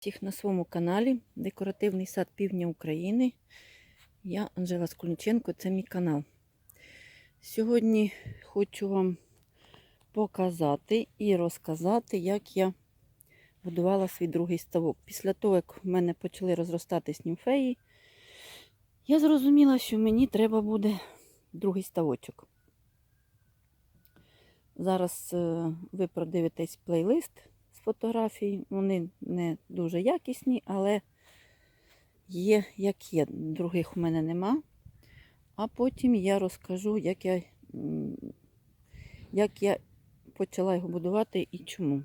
Всіх на своєму каналі Декоративний сад Півдня України. Я Анжела Скульниченко, це мій канал. Сьогодні хочу вам показати і розказати, як я будувала свій другий ставок. Після того, як в мене почали розростатись німфеї, я зрозуміла, що мені треба буде другий ставочок. Зараз е, ви продивитесь плейлист з фотографій. Вони не дуже якісні, але є як є. Других у мене нема. А потім я розкажу, як я, як я почала його будувати і чому.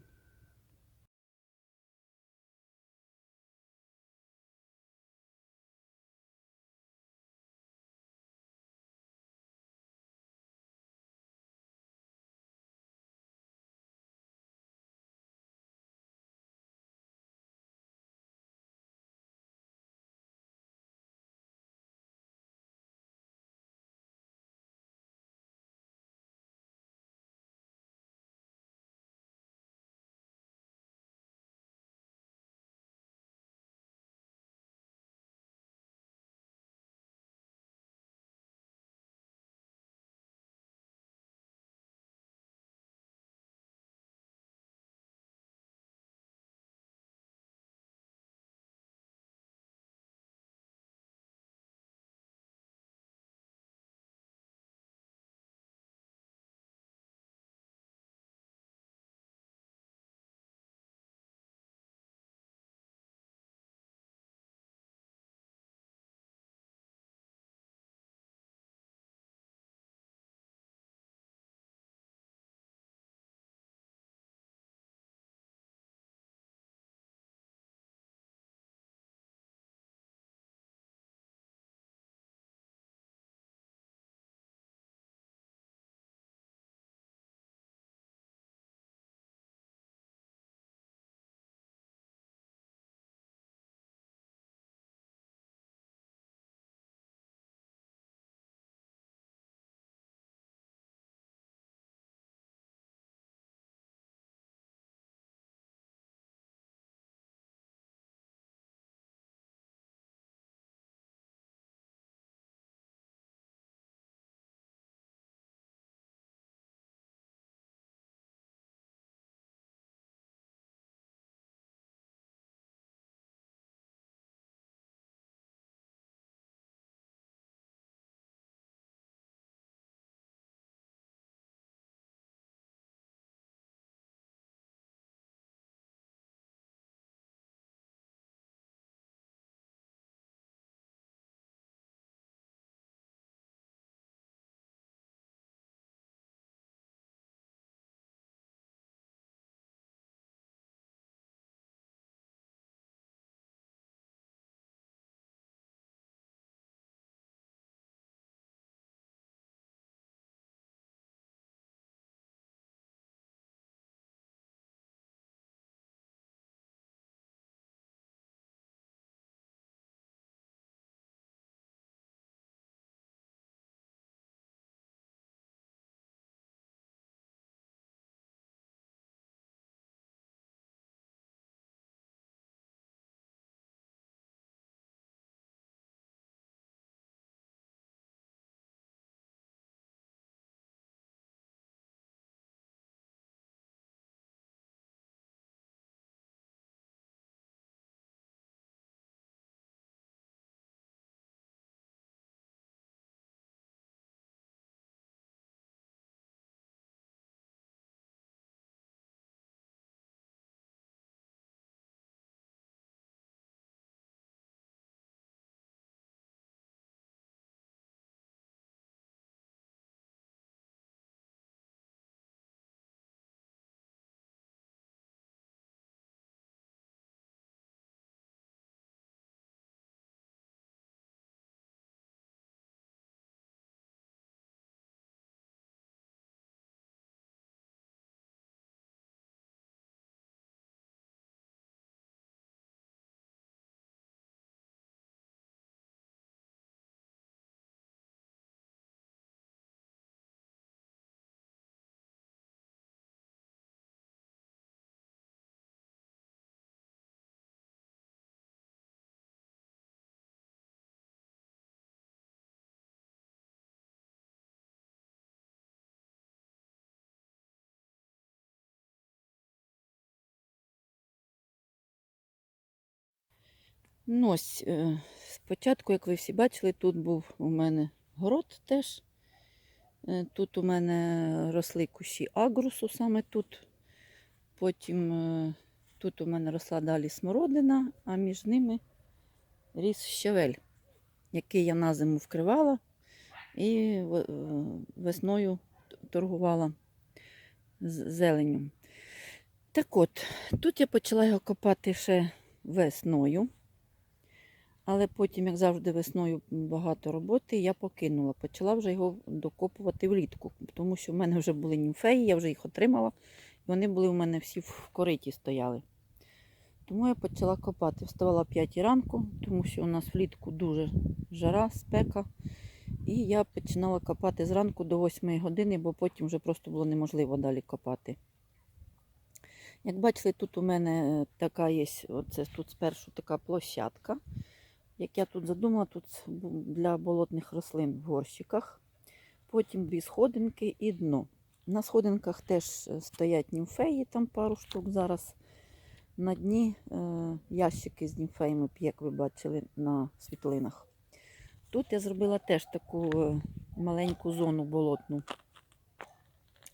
Ну, ось, е, спочатку, як ви всі бачили, тут був у мене город теж. Е, Тут у мене росли кущі агрусу саме тут. Потім е, тут у мене росла далі смородина, а між ними ріс щавель, який я на зиму вкривала і весною торгувала з зеленню. Так от, тут я почала його копати ще весною. Але потім, як завжди, весною багато роботи, я покинула. Почала вже його докопувати влітку, тому що в мене вже були німфеї, я вже їх отримала. І вони були у мене всі в кориті стояли. Тому я почала копати. Вставала о 5 ранку, тому що у нас влітку дуже жара, спека. І я починала копати зранку до 8 години, бо потім вже просто було неможливо далі копати. Як бачите, тут у мене така є, оце тут спершу така площадка. Як я тут задумала, тут для болотних рослин в горщиках. Потім дві сходинки і дно. На сходинках теж е, стоять німфеї, там пару штук зараз. На дні е, ящики з німфеями, як ви бачили на світлинах. Тут я зробила теж таку е, маленьку зону болотну.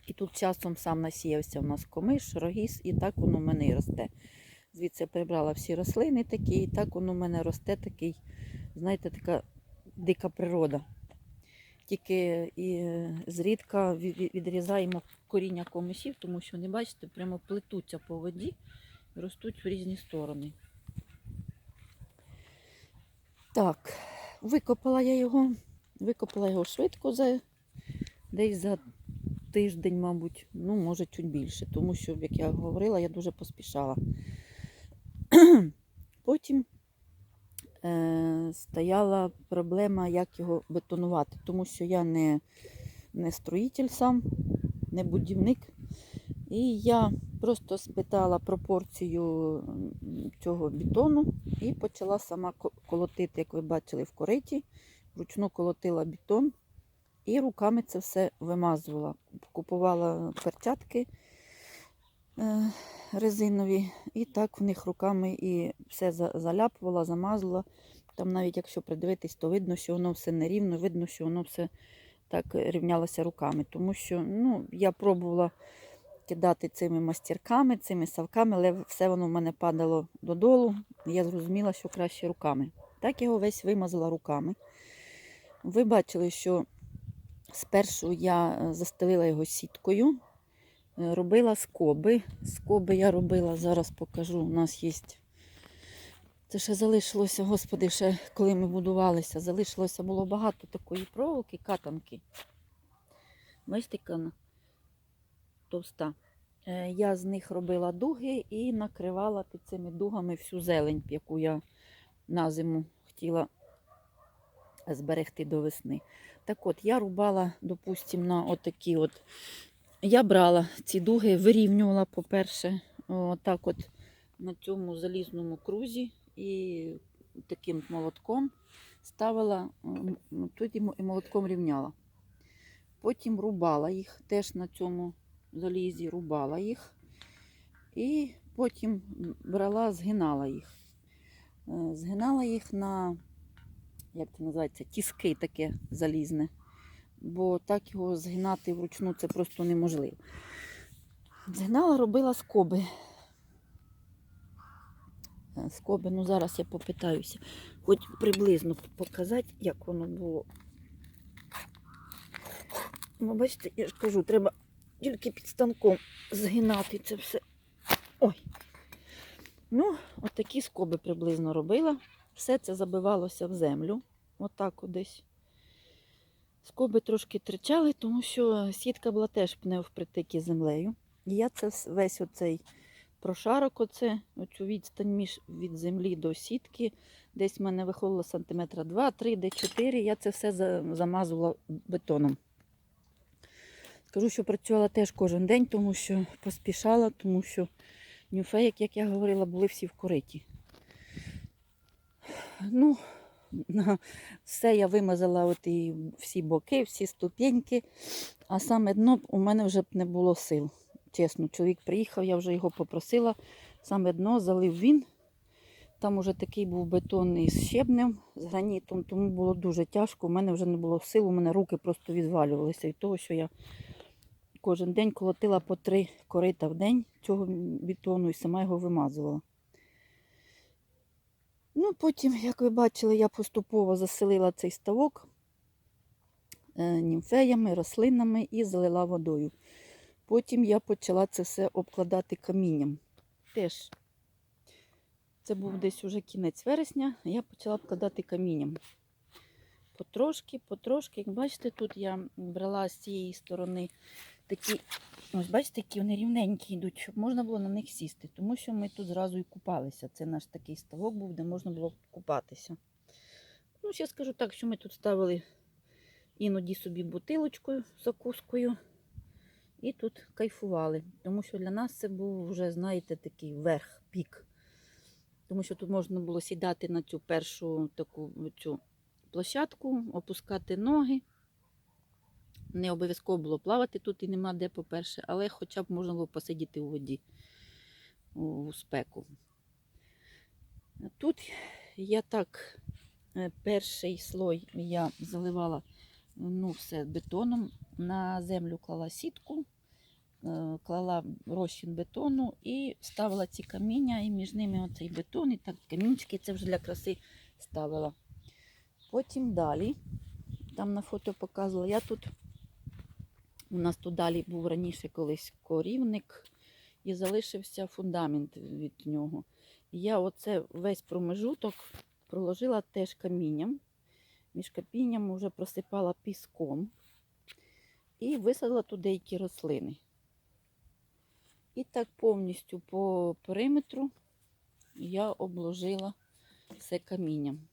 І тут часом сам насіявся у нас комиш, рогіз, і так воно в мене і росте. Звідси прибрала всі рослини такі, і так воно в мене росте такий, знаєте, така дика природа. Тільки і е, зрідка ві- ві- відрізаємо коріння комишів, тому що вони, бачите, прямо плетуться по воді і ростуть в різні сторони. Так, викопала я його, викопала його швидко за десь за тиждень, мабуть, ну, може, чуть більше, тому що, як я говорила, я дуже поспішала. Потім е, стояла проблема, як його бетонувати, тому що я не, не строїтель сам, не будівник. І я просто спитала пропорцію цього бетону і почала сама колотити, як ви бачили, в кориті. Вручну колотила бетон і руками це все вимазувала. Купувала перчатки резинові, і так в них руками і все заляпувала, замазала. Там навіть якщо придивитись, то видно, що воно все нерівно, видно, що воно все так рівнялося руками. Тому що ну, я пробувала кидати цими мастерками, цими савками, але все воно в мене падало додолу. Я зрозуміла, що краще руками. Так його весь вимазала руками. Ви бачили, що спершу я е, застелила його сіткою, е, робила скоби. Скоби я робила, зараз покажу. У нас є. Це ще залишилося, господи, ще коли ми будувалися, залишилося було багато такої проволоки, катанки. Яка товста. Е, Я з них робила дуги і накривала під цими дугами всю зелень, яку я на зиму хотіла зберегти до весни. Так от, я рубала, допустимо, на отакі от. Я брала ці дуги, вирівнювала, по-перше, отак от на цьому залізному крузі і таким молотком ставила, м, тут і молотком рівняла. Потім рубала їх теж на цьому залізі, рубала їх. І потім брала, згинала їх. Е, Згинала їх на, як це називається, тіски таке залізне. Бо так його згинати вручну це просто неможливо. Згинала, робила скоби. Е, Скоби, ну зараз я попитаюся, хоч приблизно показати, як воно було. Ну, бачите, я ж кажу, треба тільки під станком згинати це все. Ой. Ну, от скоби приблизно робила. Все це забивалося в землю. Отак от десь. Скоби трошки тричали, тому що сітка була теж не впритики землею. І я це весь оцей прошарок, оце, оцю відстань між від землі до сітки. Десь в мене виходило сантиметра 2-3, де 4. Я це все замазувала бетоном. Скажу, що працювала теж кожен день, тому що поспішала, тому що нюфеєк, як я говорила, були всі в кориті. Ну, все я вимазала от і всі боки, всі ступеньки, а саме дно у мене вже б не було сил. Чесно, чоловік приїхав, я вже його попросила. Саме дно залив він, Там уже такий був бетон із щебнем, з гранітом, тому було дуже тяжко. У мене вже не було сил, у мене руки просто відвалювалися від того, що я кожен день колотила по три корита в день цього бетону і сама його вимазувала. Ну, потім, як ви бачили, я поступово заселила цей ставок е, німфеями, рослинами і залила водою. Потім я почала це все обкладати камінням. Теж це був десь уже кінець вересня, я почала обкладати камінням. Потрошки, потрошки, як бачите, тут я брала з цієї сторони такі, ось бачите, які вони рівненькі йдуть, щоб можна було на них сісти. Тому що ми тут зразу і купалися. Це наш такий ставок був, де можна було купатися. Ну, ще скажу так, що ми тут ставили іноді собі бутилочкою, закускою. І тут кайфували. Тому що для нас це був вже, знаєте, такий верх, пік. Тому що тут можна було сідати на цю першу таку цю площадку, опускати ноги. Не обов'язково було плавати тут і нема де, по-перше, але хоча б можна було посидіти у воді у, спеку. Тут я так, е, перший слой я заливала ну, все бетоном, на землю клала сітку, е, клала розчин бетону і ставила ці каміння, і між ними оцей бетон, і так камінчики це вже для краси ставила. Потім далі, там на фото показувала, я тут, у нас тут далі був раніше колись корівник, і залишився фундамент від нього. І я оце весь промежуток проложила теж камінням. Між камінням вже просипала піском і висадила тут деякі рослини. І так повністю по периметру я обложила все камінням.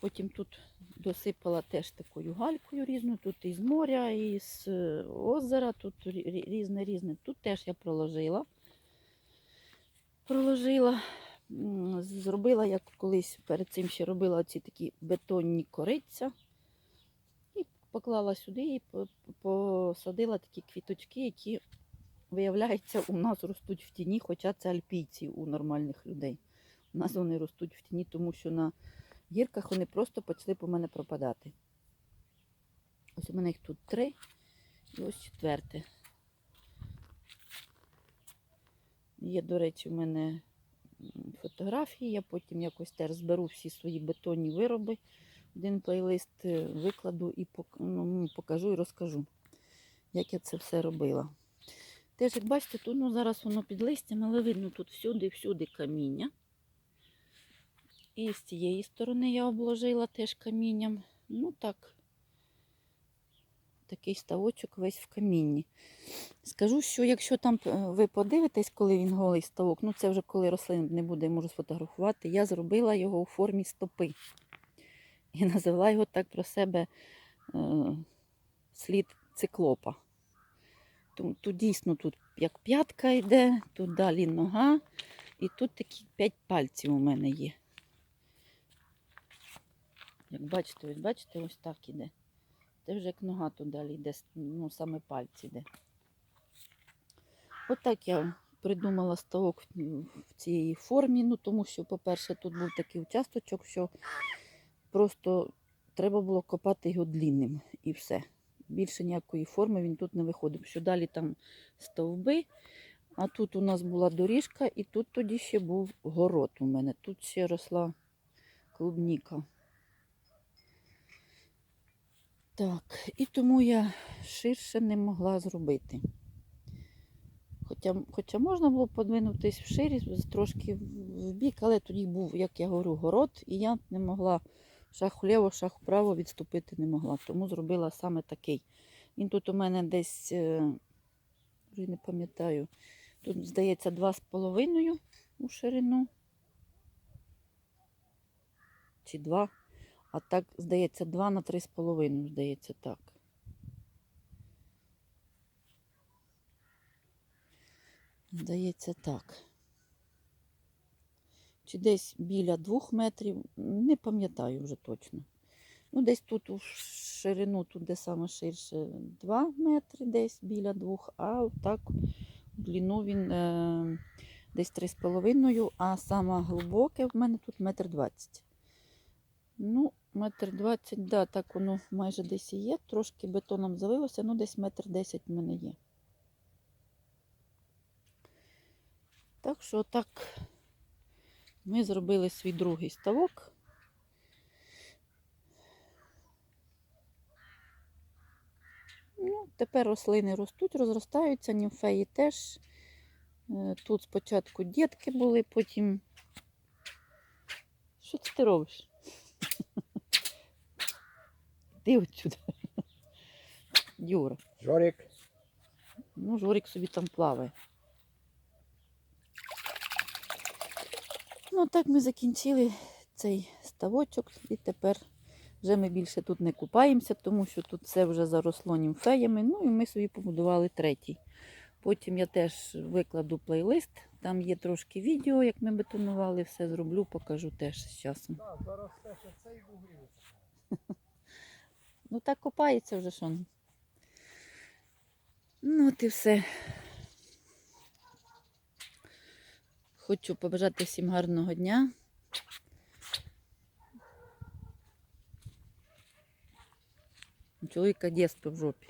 Потім тут досипала теж такою галькою різною, тут із моря, із е, озера, тут різне різне. Тут теж я проложила. Проложила, зробила, як колись перед цим ще робила ці такі бетонні кориця. І поклала сюди і посадила такі квіточки, які, виявляється, у нас ростуть в тіні, хоча це альпійці у нормальних людей. У нас вони ростуть в тіні, тому що на гірках вони просто почали по мене пропадати. Ось у мене їх тут три і ось четверте. Є, до речі, в мене фотографії, я потім якось теж зберу всі свої бетонні вироби. Один плейлист е, викладу і ну, покажу і розкажу, як я це все робила. Теж, як бачите, тут ну, зараз воно під листям, але видно тут всюди-всюди каміння. І з цієї сторони я обложила теж камінням. Ну так, такий ставочок весь в камінні. Скажу, що якщо там е, ви подивитесь, коли він голий ставок, ну це вже коли рослин не буде, можу сфотографувати, я зробила його у формі стопи. І назвала його так про себе е, слід циклопа. Тут, тут дійсно тут як п'ятка йде, тут далі нога, і тут такі п'ять пальців у мене є. Як бачите, ось бачите, ось так іде. Це вже як нога далі йде, ну саме пальці йде. Отак я придумала ставок в цій формі, ну тому що, по-перше, тут був такий участочок, що просто треба було копати його длінним і все. Більше ніякої форми він тут не виходив. Що далі там стовби, а тут у нас була доріжка, і тут тоді ще був город у мене. Тут ще росла клубніка. Так, і тому я ширше не могла зробити. Хоча, хоча можна було подвинутись вширі, трошки в бік, але тоді був, як я говорю, город, і я не могла шах вліво, шах вправо відступити не могла. Тому зробила саме такий. Він тут у мене десь, е, не пам'ятаю, тут, здається, 2,5 у ширину. Чи 2. А так, здається, 2 на 3,5, здається, так. Здається, так. Чи десь біля двох метрів, не пам'ятаю вже точно. Ну, десь тут у ширину, тут де саме ширше 2 метри, десь біля двох, а так в длину він е, десь 3,5, а саме глибоке в мене тут метр двадцять. Ну, метр двадцять, да, так воно майже десь і є. Трошки бетоном залилося, ну десь метр десять в мене є. Так що так ми зробили свій другий ставок. Ну, тепер рослини ростуть, розростаються, німфеї теж. Е, Тут спочатку дітки були, потім. Що ти робиш? Ти отсюди. Юра. Жорик. Ну, Жорик собі там плаває. Ну, так ми закінчили цей ставочок, і тепер вже ми більше тут не купаємося, тому що тут все вже заросло німфеями. Ну і ми собі побудували третій. Потім я теж викладу плейлист, там є трошки відео, як ми бетонували, все зроблю, покажу теж з часом. Да, зараз те, що цей бугрів. Ну так копається вже що. Ну, от і все. Хочу побажати всім гарного дня. Чоловіка дєспи в жопі.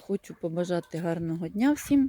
Хочу побажати гарного дня всім.